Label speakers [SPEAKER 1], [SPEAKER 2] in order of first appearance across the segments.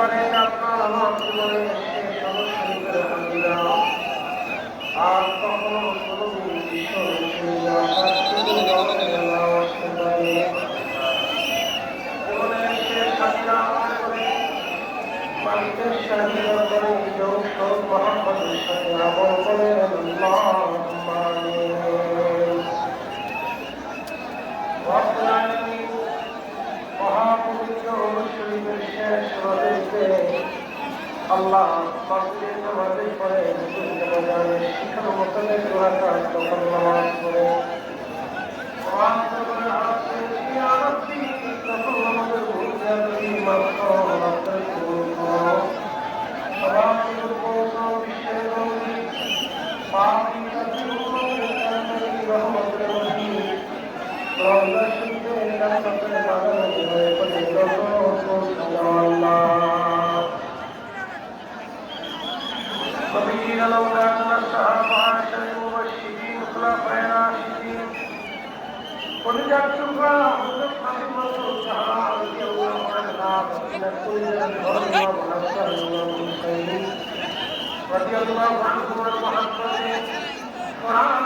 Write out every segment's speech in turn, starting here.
[SPEAKER 1] পারেন আপনার আমার জীবনে আর কখনো মানুষের সাথে মহাপদের সাথে আবর্তনের শরীফের শেষ রজনীতে আল্লাহ মাগরিবের নামাজের পরে শিখার মতনে দোয়াটা তখন নামাজ পড়ে কোরআন করে رضي الله عنها من كل الظلم والحسن والمسلمين رضي الله عنهم والمحبة قرآن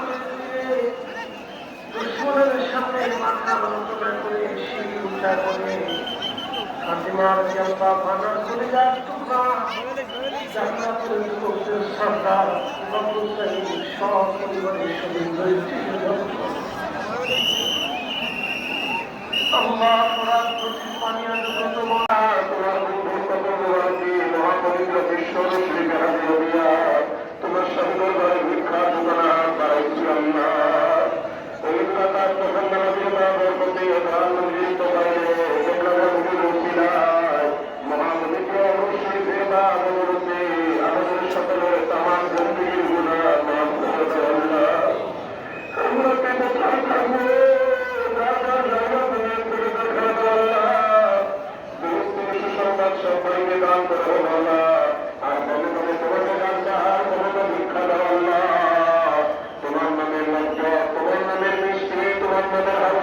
[SPEAKER 1] দুশ্মনের সামনে মাথা নত করে শির উঠা করে ফাতিমা রাজি আল্লাহ ভানা করে যাক তোমরা জান্নাতের লোকদের সরকার নবুল করিম সব পরিবারের আল্লাহ কোরআন প্রতি পানিয়া মা
[SPEAKER 2] তোমার বিশ্ব শ্রী Thank you.